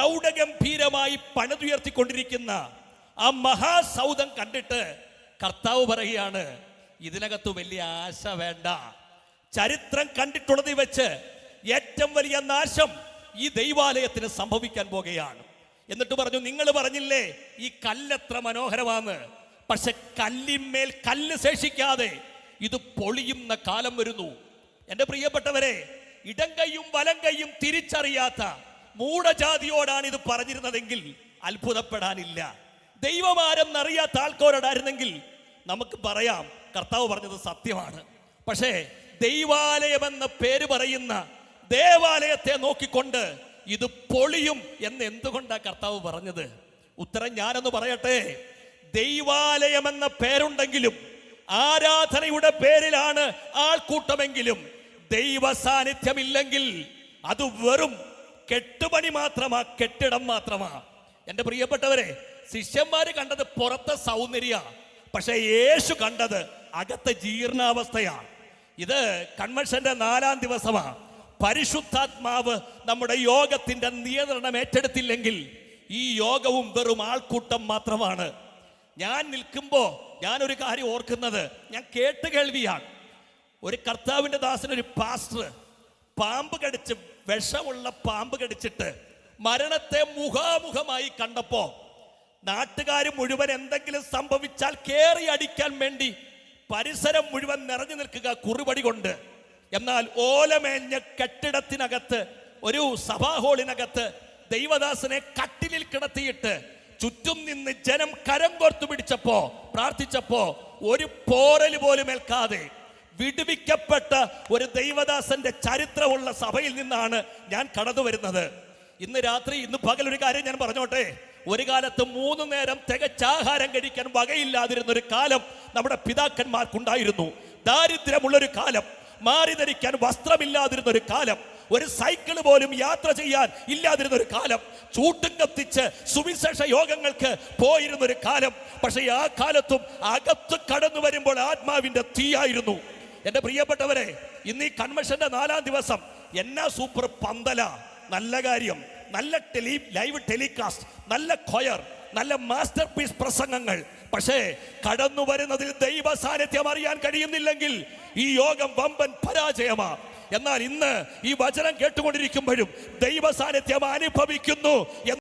പ്രൗഢഗംഭീരമായി പണിതുയർത്തിക്കൊണ്ടിരിക്കുന്ന ആ മഹാസൗധം കണ്ടിട്ട് കർത്താവ് പറയുകയാണ് ഇതിനകത്ത് വലിയ ആശ വേണ്ട. ചരിത്രം കണ്ടിട്ടുള്ളത് വെച്ച് ഏറ്റവും വലിയ നാശം ഈ ദൈവാലയത്തിന് സംഭവിക്കാൻ പോകുകയാണ്. എന്നിട്ട് പറഞ്ഞു നിങ്ങൾ പറഞ്ഞില്ലേ ഈ കല്ലെത്ര മനോഹരമാണ് പക്ഷെ കല്ലിന്മേൽ കല്ല് ശേഷിക്കാതെ ഇത് പൊളിയുന്ന കാലം വരുന്നു. എന്റെ പ്രിയപ്പെട്ടവരെ ഇടം കൈയും വലം കൈയും തിരിച്ചറിയാത്ത മൂഢജാതിയോടാണ് ഇത് പറഞ്ഞിരുന്നതെങ്കിൽ അത്ഭുതപ്പെടാനില്ല. ദൈവമാരെന്നറിയാത്ത ആൾക്കാരോടായിരുന്നെങ്കിൽ നമുക്ക് പറയാം കർത്താവ് പറഞ്ഞത് സത്യമാണ്. പക്ഷേ ദൈവാലയമെന്ന പേര് പറയുന്ന ദേവാലയത്തെ നോക്കിക്കൊണ്ട് ഇത് പൊളിയും എന്ന് എന്തുകൊണ്ടാണ് കർത്താവ് പറഞ്ഞത്? ഉത്തരം ഞാനെന്ന് പറയട്ടെ. ദൈവാലയമെന്ന പേരുണ്ടെങ്കിലും ആരാധനയുടെ പേരിലാണ് ആൾക്കൂട്ടമെങ്കിലും ദൈവ സാന്നിധ്യമില്ലെങ്കിൽ അത് വെറും കെട്ടുപണി മാത്രമാ കെട്ടിടം മാത്രമാ. എന്റെ പ്രിയപ്പെട്ടവരെ ശിഷ്യന്മാര് കണ്ടത് പുറത്തെ സൗന്ദര്യ പക്ഷെ യേശു കണ്ടത് അകത്തെ ജീർണാവസ്ഥയാണ് ഇത് കൺവെൻഷന്റെ നാലാം ദിവസമാണ് പരിശുദ്ധാത്മാവ് നമ്മുടെ യോഗത്തിന്റെ നിയന്ത്രണം ഏറ്റെടുത്തില്ലെങ്കിൽ ഈ യോഗവും വെറും ആൾക്കൂട്ടം മാത്രമാണ്. ഞാൻ നിൽക്കുമ്പോ ഞാനൊരു കാര്യം ഓർക്കുന്നത്. ഞാൻ കേട്ട് കേൾവിയാണ്. ഒരു കർത്താവിന്റെ ദാസൻ ഒരു പാസ്റ്റർ പാമ്പ് കടിച്ച് വിഷമുള്ള പാമ്പ് കടിച്ചിട്ട് മരണത്തെ മുഖാമുഖമായി കണ്ടപ്പോ നാട്ടുകാർ മുഴുവൻ എന്തെങ്കിലും സംഭവിച്ചാൽ കേറി അടിക്കാൻ വേണ്ടി പരിസരം മുഴുവൻ നിറഞ്ഞു നിൽക്കുക കുറുപടി കൊണ്ട്. എന്നാൽ ഓലമേഞ്ഞ കെട്ടിടത്തിനകത്ത് ഒരു സഭാ ഹോളിനകത്ത് ദൈവദാസനെ കട്ടിലിൽ കിടത്തിയിട്ട് ചുറ്റും നിന്ന് ജനം കരം കോർത്തു പിടിച്ചപ്പോ പ്രാർത്ഥിച്ചപ്പോ ഒരു പോരൽ പോലും ഏൽക്കാതെ വിടുവിക്കപ്പെട്ട ഒരു ദൈവദാസന്റെ ചരിത്രമുള്ള സഭയിൽ നിന്നാണ് ഞാൻ കടന്നു വരുന്നത്. ഇന്ന് രാത്രി ഇന്ന് പകൽ ഒരു കാര്യം ഞാൻ പറഞ്ഞോട്ടെ. ഒരു കാലത്ത് മൂന്ന് നേരം തികച്ച ആഹാരം കഴിക്കാൻ വകയില്ലാതിരുന്ന ഒരു കാലം നമ്മുടെ പിതാക്കന്മാർക്കുണ്ടായിരുന്നു. ദാരിദ്ര്യമുള്ളൊരു കാലം മാറി ധരിക്കാൻ വസ്ത്രമില്ലാതിരുന്ന ഒരു കാലം ഒരു സൈക്കിൾ പോലും യാത്ര ചെയ്യാൻ ഇല്ലാതിരുന്ന ഒരു കാലം ചൂട്ടും കത്തിച്ച് സുവിശേഷ യോഗങ്ങൾക്ക് പോയിരുന്ന ഒരു കാലം. പക്ഷേ ആ കാലത്തും അകത്ത് കടന്നു വരുമ്പോൾ ആത്മാവിന്റെ തീയായിരുന്നു. എന്റെ പ്രിയപ്പെട്ടവരെ ഇന്ന് ഈ കൺവെൻഷന്റെ നാലാം ദിവസം എന്നാ സൂപ്പർ പന്തല. നല്ല കാര്യം നല്ല ടെലി ലൈവ് ടെലികാസ്റ്റ് നല്ല കൊയർ നല്ല മാസ്റ്റർ പീസ് പ്രസംഗങ്ങൾ. പക്ഷേ കടന്നു വരുന്നതിൽ ദൈവ സാന്നിധ്യം അറിയാൻ കഴിയുന്നില്ലെങ്കിൽ ഈ യോഗം വമ്പൻ പരാജയമാ. എന്നാൽ ഇന്ന് ഈ വചനം കേട്ടുകൊണ്ടിരിക്കുമ്പോഴും ദൈവ സാന്നിധ്യം അനുഭവിക്കുന്നു